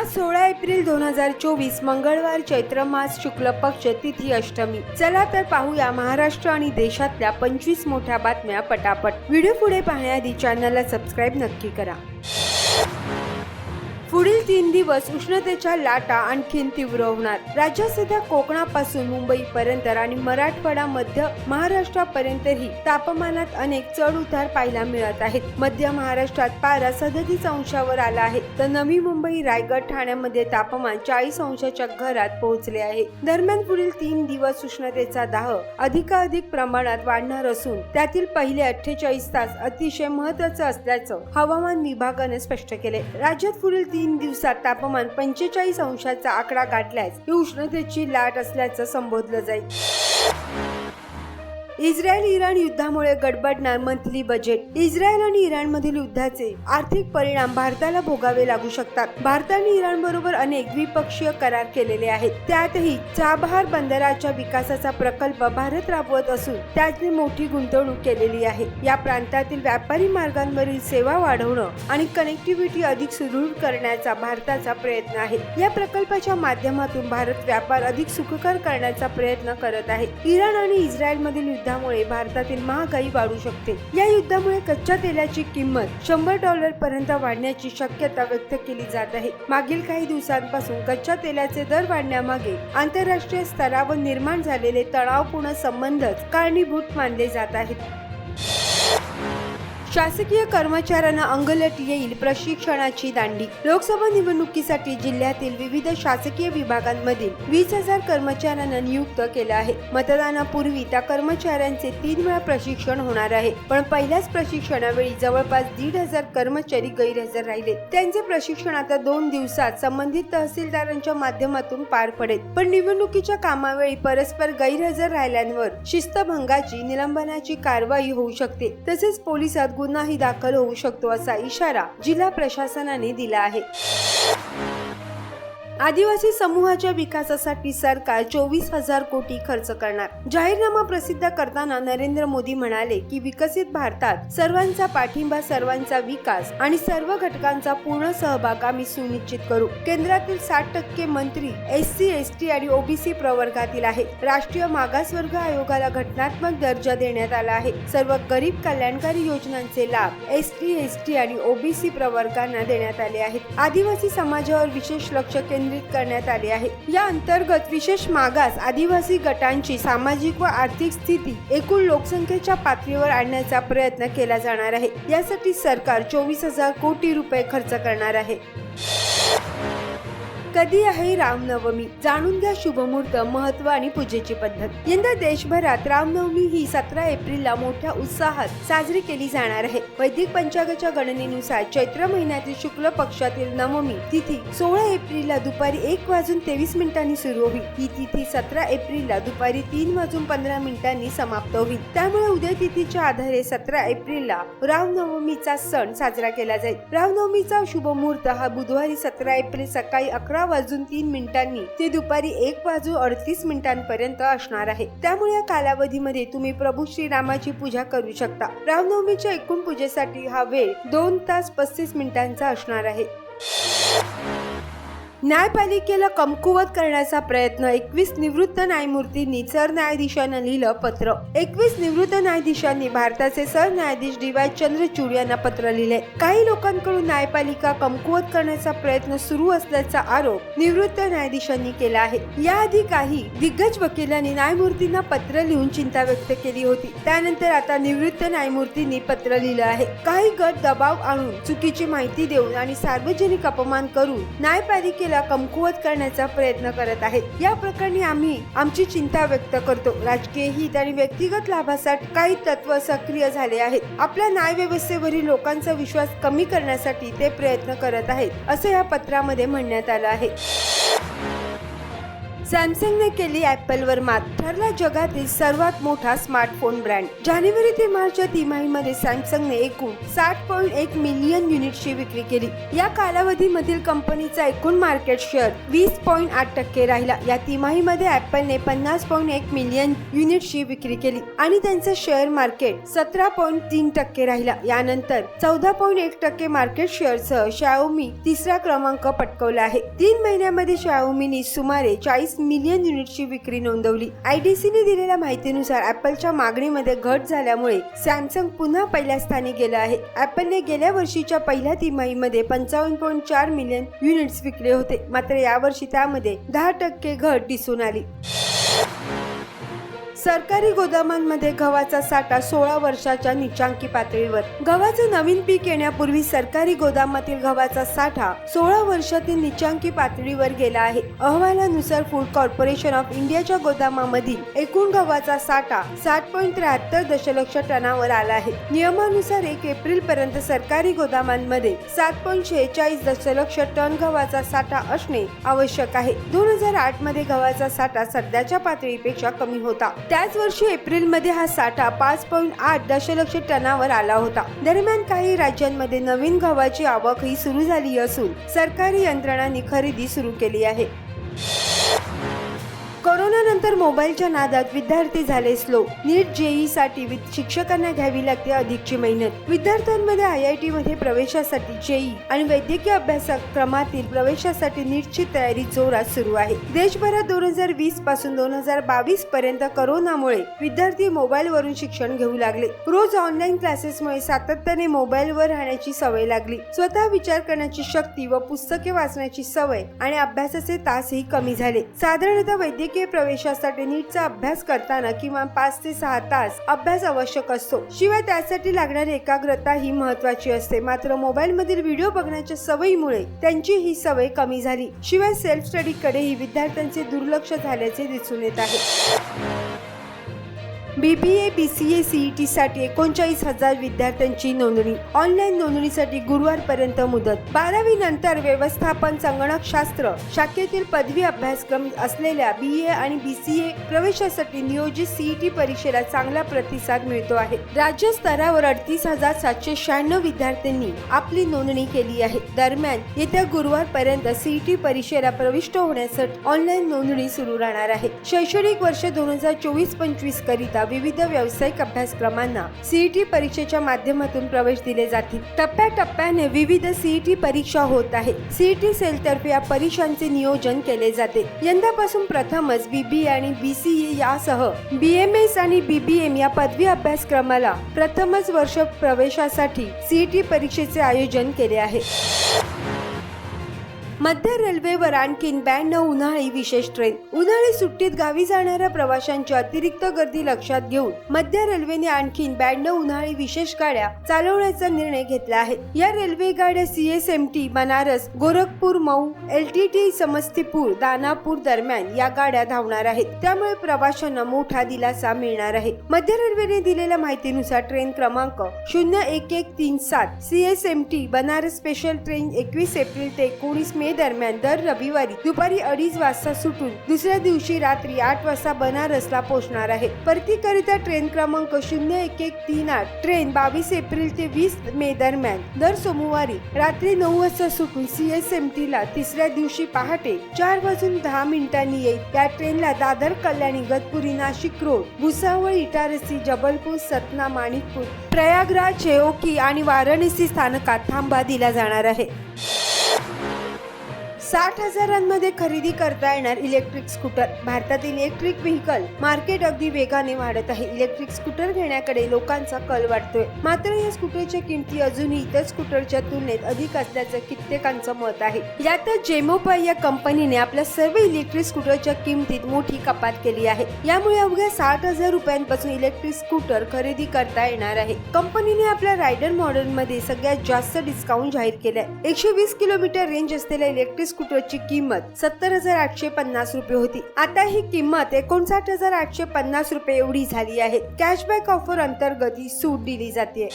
आज सोळा एप्रिल दोन हजार चोवीस मंगळवार चैत्र मास शुक्ल पक्ष तिथी अष्टमी. चला तर पाहूया महाराष्ट्र आणि देशातल्या पंचवीस मोठ्या बातम्या पटापट. व्हिडिओ पुढे पाहण्याआधी चॅनलला सबस्क्राईब नक्की करा. पुढील तीन दिवस उष्णतेच्या लाटा आणखीन तीव्र होणार. राज्यात सध्या कोकणापासून मुंबईपर्यंत आणि मराठवाडा मध्य महाराष्ट्रापर्यंतही तापमानात अनेक चढ उतार पाहायला मिळत आहेत. मध्य महाराष्ट्रात पारा सदतीस अंशावर आला आहे. तर नवी मुंबई रायगड ठाण्यामध्ये तापमान चाळीस अंशाच्या घरात पोहोचले आहे. दरम्यान पुढील तीन दिवस उष्णतेचा दाह अधिकाधिक प्रमाणात वाढणार असून त्यातील पहिले अठ्ठेचाळीस तास अतिशय महत्वाचं असल्याचं हवामान विभागाने स्पष्ट केले राज्यात पुढील तीन दिवसात तापमान पंचेचाळीस अंशाचा आकडा गाठल्यास ही उष्णतेची लाट असल्याचं संबोधलं जाईल. इस्रायल इराण युद्धामुळे गडबडणार मंथली बजेट इस्रायल आणि इराण मधील युद्धाचे आर्थिक परिणाम भारताला भोगावे लागू शकतात. भारताने इराण बरोबर अनेक द्विपक्षीय करार केलेले आहेत. त्यातही चाबहार बंदराच्या विकासाचा प्रकल्प भारत राबवत असून त्यातली मोठी गुंतवणूक केलेली आहे. या प्रांतातील व्यापारी मार्गांवरील सेवा वाढवणं आणि कनेक्टिव्हिटी अधिक सुदृढ करण्याचा भारताचा प्रयत्न आहे. या प्रकल्पाच्या माध्यमातून भारत व्यापार अधिक सुखकर करण्याचा प्रयत्न करत आहे. इराण आणि इस्रायल मधील युद्धामुळे भारतातील महागाई वाढू शकते. या युद्धामुळे कच्च्या तेलाची किंमत शंभर डॉलर पर्यंत वाढण्याची शक्यता व्यक्त केली जात आहे. मागील काही दिवसांपासून कच्च्या तेलाचे दर वाढण्यामागे आंतरराष्ट्रीय स्तरावर निर्माण झालेले तणावपूर्ण संबंधच कारणीभूत मानले जात आहेत. शासकीय कर्मचाऱ्यांना अंगलट येईल प्रशिक्षणाची दांडी. लोकसभा निवडणुकीसाठी जिल्ह्यातील विविध शासकीय विभागांमधील वीस हजार कर्मचाऱ्यांना नियुक्त केलं आहे. मतदानापूर्वी त्या कर्मचाऱ्यांचे तीन वेळा प्रशिक्षण होणार आहे. पण पहिल्याच प्रशिक्षणावेळी जवळपास दीड हजार कर्मचारी गैरहजर राहिले. त्यांचे प्रशिक्षण आता दोन दिवसात संबंधित तहसीलदारांच्या माध्यमातून पार पडेल. पण निवडणुकीच्या कामावेळी परस्पर गैरहजर राहिल्यांवर शिस्तभंगाची निलंबनाची कारवाई होऊ शकते. तसेच पोलिसात गुन्हाही दाखल होऊ शकतो असा इशारा जिल्हा प्रशासनाने दिला आहे. आदिवासी समूहाच्या विकासासाठी सरकार चोवीस हजार कोटी खर्च करणार. जाहीरनामा प्रसिद्ध करताना नरेंद्र मोदी म्हणाले की विकसित भारतात सर्वांचा पाठिंबा सर्वांचा विकास आणि सर्व घटकांचा पूर्ण सहभाग आम्ही सुनिश्चित करू. केंद्रातील साठ टक्के मंत्री एस सी एस टी आणि ओबीसी प्रवर्गातील आहेत. राष्ट्रीय मागासवर्ग आयोगाला घटनात्मक दर्जा देण्यात आला आहे. सर्व गरीब कल्याणकारी योजनांचे लाभ एस टी एस टी आणि ओबीसी प्रवर्गांना देण्यात आले आहेत. आदिवासी समाजावर विशेष लक्ष केंद्र केंद्रित करण्यात आले आहे. या अंतर्गत विशेष मागास आदिवासी गटांची सामाजिक व आर्थिक स्थिती एकूण लोकसंख्येच्या पातळीवर आणण्याचा प्रयत्न केला जाणार आहे. यासाठी सरकार चोवीस हजार कोटी रुपये खर्च करणार आहे. कधी आहे रामनवमी? जाणून घ्या शुभमुहूर्त महत्त्व आणि पूजेची पद्धत. यंदा देशभरात रामनवमी ही सतरा एप्रिलला मोठ्या उत्साहात साजरी केली जाणार आहे. वैदिक पंचांगाच्या गणनेनुसार चैत्र महिन्यातील शुक्ल पक्षातील नवमी तिथी सोळा एप्रिलला दुपारी एक वाजून तेवीस मिनिटांनी सुरू होईल. ही तिथी सतरा एप्रिलला दुपारी तीन वाजून पंधरा मिनिटांनी समाप्त होईल. त्यामुळे उद्या तिथीच्या आधारे सतरा एप्रिलला रामनवमीचा सण साजरा केला जाईल. रामनवमीचा शुभ मुहूर्त हा बुधवारी सतरा एप्रिल सकाळी अकरा वाजून तीन मिनिटांनी ते दुपारी एक वाजून अडतीस मिनिटांपर्यंत असणार आहे. त्यामुळे या कालावधीमध्ये तुम्ही प्रभू श्रीरामाची पूजा करू शकता. रामनवमीच्या एकूण पूजेसाठी हा वेळ दोन तास पस्तीस मिनिटांचा असणार आहे. न्यायपालिकेला कमकुवत करण्याचा प्रयत्न एकवीस निवृत्त न्यायमूर्तींनी सरन्यायाधीशांना लिहिलं पत्र. एकवीस निवृत्त न्यायाधीशांनी भारताचे सरन्यायाधीश डी वाय चंद्रचूड यांना पत्र लिहिले. काही लोकांकडून न्यायपालिका कमकुवत करण्याचा प्रयत्न सुरू असल्याचा आरोप निवृत्त न्यायाधीशांनी केला आहे. याआधी काही दिग्गज वकिलांनी न्यायमूर्तींना पत्र लिहून चिंता व्यक्त केली होती. त्यानंतर आता निवृत्त न्यायमूर्तींनी पत्र लिहिलं आहे. काही गट दबाव आणून चुकीची माहिती देऊन आणि सार्वजनिक अपमान करून न्यायपालिकेला कमकुवत करण्याचा प्रयत्न करत आहेत. या प्रकरणी आम्ही आमची चिंता व्यक्त करतो. राजकीय हित आणि व्यक्तिगत लाभासाठी काही तत्व सक्रिय झाले आहेत. आपल्या न्याय व्यवस्थेवरील लोकांचा विश्वास कमी करण्यासाठी ते प्रयत्न करत आहेत असं या पत्रामध्ये म्हणण्यात आलं आहे. सॅमसंगने केली ॲपलवर मात. ठरला जगातील सर्वात मोठा स्मार्टफोन ब्रँड. जानेवारी ते मार्चच्या तिमाहीमध्ये सॅमसंगने एकूण साठ पॉईंट एक मिलियन युनिटची विक्री केली. या कालावधीमधील कंपनीचा एकूण मार्केट शेअर वीस पॉईंट आठ टक्के राहिला. या तिमाहीमध्ये ॲपलने पन्नास पॉईंट एक मिलियन युनिटची विक्री केली आणि त्यांचं शेअर मार्केट सतरा पॉईंट तीन टक्के राहिला. यानंतर चौदा पॉईंट एक टक्के मार्केट शेअरसह शाओमी तिसरा क्रमांक पटकवला आहे. तीन महिन्यामध्ये शाओमीने सुमारे चाळीस मिलियन युनिटची विक्री नोंदवली. आयडीसीने दिलेल्या माहितीनुसार ॲपलच्या मागणीमध्ये घट झाल्यामुळे सॅमसंग पुन्हा पहिल्या स्थानी गेला आहे. ॲपलने गेल्या वर्षीच्या पहिल्या तिमाहीमध्ये पंचावन्न पॉईंट चार मिलियन युनिट्स विकले होते. मात्र यावर्षी त्यामध्ये दहा टक्के घट दिसून आली. सरकारी गोदामांमध्ये गव्हाचा साठा सोळा वर्षाच्या निचांकी पातळीवर. गव्हाचं नवीन पीक येण्यापूर्वी सरकारी गोदामातील गव्हाचा साठा सोळा वर्षातील निचांकी पातळीवर गेला आहे. अहवालानुसार फूड कॉर्पोरेशन ऑफ इंडियाच्या गोदामामधील एकूण गव्हाचा साठा साठ पॉईंट त्र्याहत्तर दशलक्ष टनावर आला आहे. नियमानुसार एक एप्रिल पर्यंत सरकारी गोदामांमध्ये सात पॉईंट शेहेचाळीस दशलक्ष टन गव्हाचा साठा असणे आवश्यक आहे. दोन हजार आठमध्ये गव्हाचा साठा सध्याच्या पातळीपेक्षा कमी होता. त्याच वर्षी एप्रिलमध्ये हा साठा पाच पॉईंट आठ दशलक्ष टनावर आला होता. दरम्यान काही राज्यांमध्ये नवीन गव्हाची आवकही सुरू झाली असून सरकारी यंत्रणांनी खरेदी सुरू केली आहे. कोरोनानंतर मोबाईलच्या नादात विद्यार्थी झाले स्लो नीट जेई साठी शिक्षकांना घ्यावी लागते अधिकची मेहनत. विद्यार्थ्यांमध्ये आय आय टी मध्ये प्रवेशासाठी जेई आणि वैद्यकीय अभ्यासक्रमातील प्रवेशासाठी नीटची तयारी जोरात सुरू आहे. देशभरात दोन हजार वीसपासून दोन हजार बावीस पर्यंत करोनामुळे विद्यार्थी मोबाईलवरून शिक्षण घेऊ लागले. रोज ऑनलाईन क्लासेसमुळे सातत्याने मोबाईलवर राहण्याची सवय लागली. स्वतः विचार करण्याची शक्ती व पुस्तके वाचण्याची सवय आणि अभ्यासाचे तासही कमी झाले. साधारणतः वैद्यकीय प्रवेशासाठी नीटचा अभ्यास करताना किमान पाच ते सहा तास अभ्यास आवश्यक असतो. शिवाय त्यासाठी लागणारी एकाग्रता ही महत्वाची असते. मात्र मोबाईल मधील व्हिडिओ बघण्याच्या सवयीमुळे त्यांची ही सवय कमी झाली. शिवाय सेल्फ स्टडी कडेही विद्यार्थ्यांचे दुर्लक्ष झाल्याचे दिसून येत आहे. बी बी A B C A CET साठी एकोणचाळीस हजार विद्यार्थ्यांची नोंदणी. ऑनलाईन नोंदणीसाठी गुरुवारपर्यंत मुदत. बारावी नंतर व्यवस्थापन संगणकशास्त्र शाखेतील पदवी अभ्यासक्रम असलेल्या बी ए आणि बी सी ए प्रवेशासाठी नियोजित सीईटी परीक्षेला चांगला प्रतिसाद मिळतो आहे. राज्य स्तरावर अडतीस हजार सातशे शहाण्णव विद्यार्थ्यांनी आपली नोंदणी केली आहे. दरम्यान येत्या गुरुवारपर्यंत सीईटी परीक्षेला प्रविष्ट होण्यासाठी ऑनलाईन नोंदणी सुरू राहणार आहे. शैक्षणिक वर्ष दोन हजार चोवीस पंचवीस करिता विविध व्यावसायिक अभ्यासक्रमांना सीईटी परीक्षेच्या माध्यमातून प्रवेश दिले जातील. टप्प्याटप्प्याने विविध सीईटी परीक्षा होत आहे सीईटी सेलतर्फे या परीक्षांचे नियोजन केले जाते. यंदापासून प्रथमच बीबीए आणि बीसीए यासह बीएमएस आणि बीबीएम या पदवी अभ्यासक्रमाला प्रथमच वर्ष प्रवेशासाठी सीईटी परीक्षेचे आयोजन केले आहे. मध्य रेल्वेवर आणखीन ब्याण्णव उन्हाळी विशेष ट्रेन. उन्हाळी सुट्टीत गावी जाणाऱ्या प्रवाशांची अतिरिक्त गर्दी लक्षात घेऊन मध्य रेल्वेने आणखीन ब्याण्णव उन्हाळी विशेष गाड्या चालवण्याचा निर्णय घेतला आहे. या रेल्वे गाड्या CSMT Banaras Gorakhpur Mau L T T Samastipur Danapur दरम्यान या गाड्या धावणार आहेत. त्यामुळे प्रवाशांना मोठा दिलासा मिळणार आहे. मध्य रेल्वेने दिलेल्या माहितीनुसार ट्रेन क्रमांक शून्य एक एक तीन सात सीएसएमटी बनारस स्पेशल ट्रेन एकवीस एप्रिल ते एकोणीस मे दरम्यान दर रविवारी दुपारी अडीच वाजता सुटून दुसऱ्या दिवशी रात्री आठ वाजता बनारसला पोहोचणार आहे. परतीकरिता ट्रेन क्रमांक शून्य एक एक तीन आठ ट्रेन बावीस एप्रिल ते वीस मे दरम्यान दर सोमवारी रात्री नऊ वाजता सुटून सीएसएमटी ला तिसऱ्या दिवशी पहाटे चार वाजून दहा मिनिटांनी येईल. या ट्रेनला दादर कल्याणी इगतपुरी नाशिक रोड भुसावळ इटारसी जबलपूर सतना माणिकपूर प्रयागराज चेओकी आणि वाराणसी स्थानकात थांबा दिला जाणार आहे. साठ हजारांमध्ये खरेदी करता येणार इलेक्ट्रिक स्कूटर. भारतातील इलेक्ट्रिक व्हेकल मार्केट अगदी वेगाने वाढत आहे. इलेक्ट्रिक स्कूटर घेण्याकडे लोकांचा कल वाढतोय. मात्र या स्कूटरच्या किमती अजूनही इतर स्कूटरच्या तुलनेत अधिक असल्याचं कित्येकांचं मत आहे. यातच जेमोपाय या कंपनीने आपल्या सर्व इलेक्ट्रिक स्कूटरच्या किमतीत मोठी कपात केली आहे. यामुळे अवघ्या साठ हजार रुपयांपासून इलेक्ट्रिक स्कूटर खरेदी करता येणार आहे. कंपनीने आपल्या रायडर मॉडेल मध्ये सगळ्यात जास्त डिस्काउंट जाहीर केलाय. एकशे वीस किलोमीटर रेंज असलेल्या इलेक्ट्रिक स्कूटरची किंमत सत्तर हजार आठशे पन्नास रुपये होती. आता ही किंमत एकोणसाठ हजार आठशे पन्नास रुपये एवढी झाली आहे. कॅशबॅक ऑफर अंतर्गत ही सूट दिली जाते.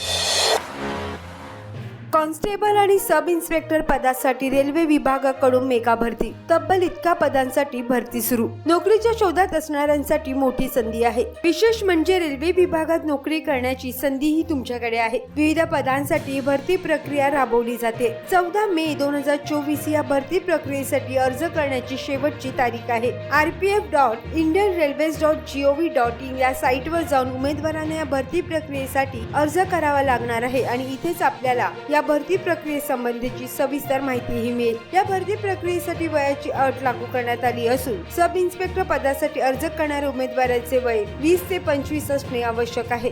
कॉन्स्टेबल आणि सब इन्स्पेक्टर पदासाठी रेल्वे विभागाकडून मेगा भरती. तब्बल इतका पदांसाठी भरती सुरू. नोकरीच्या शोधात असणाऱ्यांसाठी मोठी संधी आहे. विशेष म्हणजे रेल्वे विभागात नोकरी करण्याची संधीही तुमच्याकडे आहे. विविध पदांसाठी भरती प्रक्रिया राबवली जाते. चौदा मे दोन हजार चोवीस या भरती प्रक्रियेसाठी अर्ज करण्याची शेवटची तारीख आहे. RPF dot Indian railways dot GOV dot in या साईटवर जाऊन उमेदवारांना या भरती प्रक्रियेसाठी अर्ज करावा लागणार आहे आणि इथेच आपल्याला या भरती प्रक्रियेसंबंधीची सविस्तर माहितीही मिळेल. या भरती प्रक्रियेसाठी वयाची अट लागू करण्यात आली असून सब इन्स्पेक्टर पदासाठी अर्ज करणाऱ्या उमेदवाराचे वय वीस ते पंचवीस असणे आवश्यक आहे.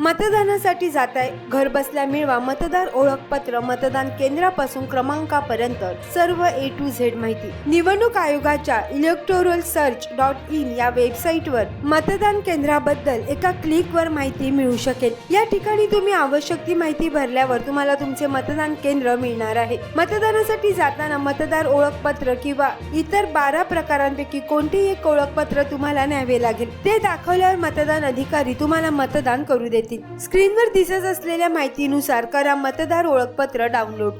मतदानासाठी जात आहे घर बसल्या मिळवा. मतदार ओळखपत्र मतदान केंद्रापासून क्रमांकापर्यंत सर्व ए टू झेड माहिती. निवडणूक आयोगाच्या इलेक्टोरल सर्च डॉट इन या वेबसाईटवर मतदान केंद्राबद्दल एका क्लिकवर माहिती मिळू शकेल. या ठिकाणी तुम्ही आवश्यक ती माहिती भरल्यावर तुम्हाला तुमचे मतदान केंद्र मिळणार आहे. मतदानासाठी जाताना मतदार ओळखपत्र किंवा इतर बारा प्रकारांपैकी कोणतेही एक ओळखपत्र तुम्हाला न्यावे लागेल. ते दाखवल्यावर मतदान अधिकारी तुम्हाला मतदान करू येतील स्क्रीनवर दिसत असलेल्या माहितीनुसार करा मतदार ओळखपत्र डाउनलोड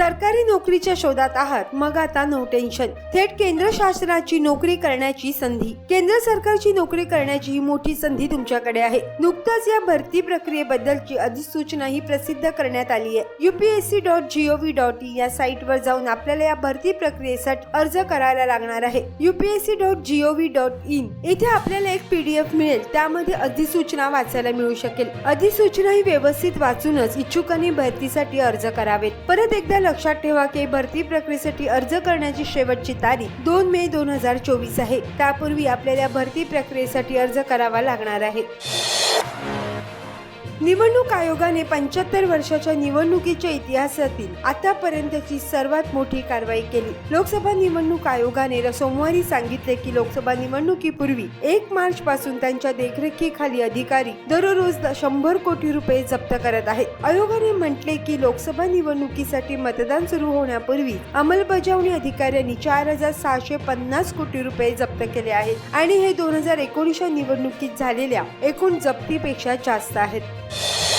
सरकारी नोकरीच्या शोधात आहात मग आता नो टेन्शन थेट केंद्र शासनाची नोकरी करण्याची संधी. केंद्र सरकारची नोकरी करण्याची ही मोठी संधी तुमच्याकडे आहे. नुकताच या भरती प्रक्रियेबद्दलची अधिसूचना ही प्रसिद्ध करण्यात आली आहे. UPSC dot GOV dot in या साईटवर जाऊन आपल्याला या भरती प्रक्रियेसाठी अर्ज करायला लागणार आहे. UPSC dot GOV dot in इथे आपल्याला एक पीडीएफ मिळेल. त्यामध्ये अधिसूचना वाचायला मिळू शकेल. अधिसूचना ही व्यवस्थित वाचूनच इच्छुकांनी भरतीसाठी अर्ज करावेत. परत एकदा लक्षात ठेवा की भरती प्रक्रियेसाठी अर्ज करण्याची शेवटची तारीख दोन मे दोन हजार चोवीस आहे. त्यापूर्वी आपल्याला भरती प्रक्रियेसाठी अर्ज करावा लागणार आहे. निवडणूक आयोगाने पंच्याहत्तर वर्षाच्या निवडणुकीच्या इतिहासातील आतापर्यंतची सर्वात मोठी कारवाई केली. लोकसभा निवडणूक आयोगाने र- सोमवारी सांगितले की लोकसभा निवडणुकीपूर्वी एक मार्च पासून त्यांच्या देखरेखीखाली अधिकारी दररोज शंभर कोटी रुपये जप्त करत आहेत. आयोगाने म्हटले की लोकसभा निवडणुकीसाठी मतदान सुरू होण्यापूर्वी अंमलबजावणी अधिकाऱ्यांनी चार हजार सहाशे पन्नास कोटी रुपये जप्त केले आहेत आणि हे दोन हजार एकोणीसच्या निवडणुकीत झालेल्या एकूण जप्तीपेक्षा जास्त आहेत. you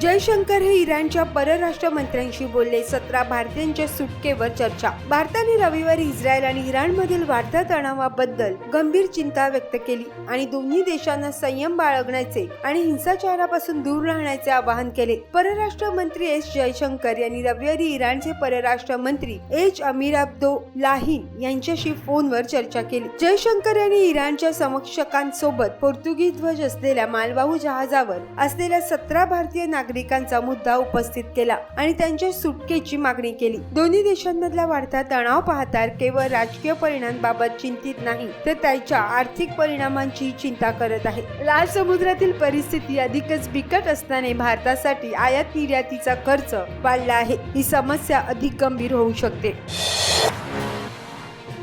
जयशंकर हे इराणच्या परराष्ट्र मंत्र्यांशी बोलले. सतरा भारतीयांच्या सुटकेवर चर्चा. भारताने रविवारी इस्रायल आणि इराणमधील वाढत्या तणावाबद्दल गंभीर चिंता व्यक्त केली आणि दोन्ही देशांना संयम बाळगण्याचे आणि हिंसाचारापासून दूर राहण्याचे आवाहन केले. परराष्ट्र मंत्री एस जयशंकर यांनी रविवारी इराणचे परराष्ट्र मंत्री एच अमीर अब्दो लाहिन यांच्याशी फोनवर चर्चा केली. जयशंकर यांनी इराणच्या समक्षकांसोबत पोर्तुगीज ध्वज असलेल्या मालवाहू जहाजावर असलेल्या सतरा भारतीय नागरिकांचा मुद्दा उपस्थित केला आणि त्यांच्या सुटकेची मागणी केली. दोन्ही देशांमधला वाढता तणाव पाहता केवळ राजकीय परिणामांबाबत चिंतित नाही तर त्याच्या आर्थिक परिणामांची चिंता करत आहे. लाल समुद्रातील परिस्थिती अधिकच बिकट असल्याने भारतासाठी आयात निर्यातीचा खर्च वाढला आहे. ही समस्या अधिक गंभीर होऊ शकते.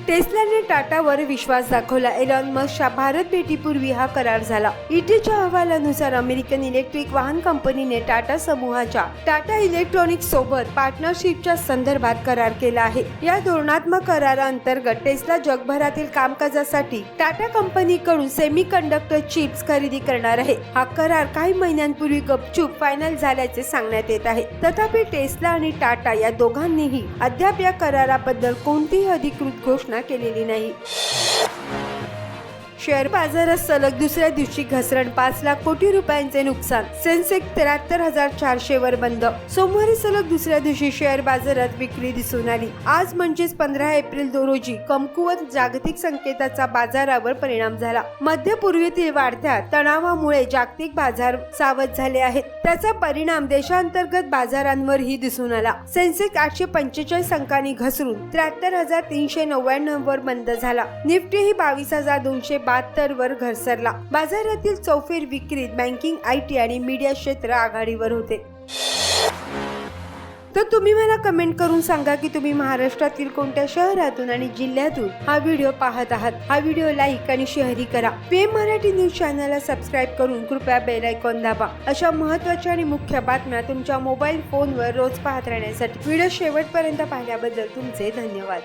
टेस्लाने टाटावर विश्वास दाखवला. एलॉन मस्कच्या भारत भेटीपूर्वी हा करार झाला. ईटीच्या अहवालानुसार अमेरिकन इलेक्ट्रिक वाहन कंपनीने टाटा समूहाच्या टाटा इलेक्ट्रॉनिक्स सोबत पार्टनरशिपच्या संदर्भात करार केला आहे. या धोरणात्मक कराराअंतर्गत टेस्ला जगभरातील कामकाजासाठी टाटा कंपनीकडून सेमी कंडक्टर चिप्स खरेदी करणार आहे. हा करार काही महिन्यांपूर्वी गपचूप फायनल झाल्याचे सांगण्यात येत आहे. तथापि टेस्ला आणि टाटा या दोघांनीही अद्याप या कराराबद्दल कोणतीही अधिकृत घोषणा केलेली नाही शेअर बाजारात सलग दुसऱ्या दिवशी घसरण. पाच लाख कोटी रुपयांचे नुकसान. सेन्सेक्स त्र्याहत्तर हजार चारशे वर बंद. सोमवारी सलग दुसऱ्या दिवशी शेअर बाजारात विक्री दिसून आली. आज म्हणजेच पंधरा एप्रिल दोन रोजी कमकुवत जागतिक संकेताचा बाजारावर परिणाम झाला. मध्य पूर्वेतील वाढत्या तणावामुळे जागतिक बाजार सावध झाले आहेत. त्याचा परिणाम देशांतर्गत बाजारांवरही दिसून आला. सेन्सेक्स आठशे पंचेचाळीस अंकांनी घसरून त्र्याहत्तर हजार तीनशे नव्याण्णव वर बंद झाला. निफ्टी ही बावीस हजार दोनशे बहात्तर वर घसरला. बाजारातील चौफेर विक्रीत बँकिंग आय टी आणि मीडिया क्षेत्र आघाडीवर होते. तर तुम्ही मला कमेंट करून सांगा की तुम्ही महाराष्ट्रातील कोणत्या शहरातून आणि जिल्ह्यातून हा व्हिडिओ पाहत आहात. हा व्हिडिओ लाईक आणि शेअरही करा. पीएम मराठी न्यूज चॅनलला सबस्क्राईब करून कृपया बेल आयकॉन दाबा. अशा महत्त्वाच्या आणि मुख्य बातम्या तुमच्या मोबाईल फोनवर रोज पाहत राहण्यासाठी व्हिडिओ शेवटपर्यंत पाहिल्याबद्दल तुमचे धन्यवाद.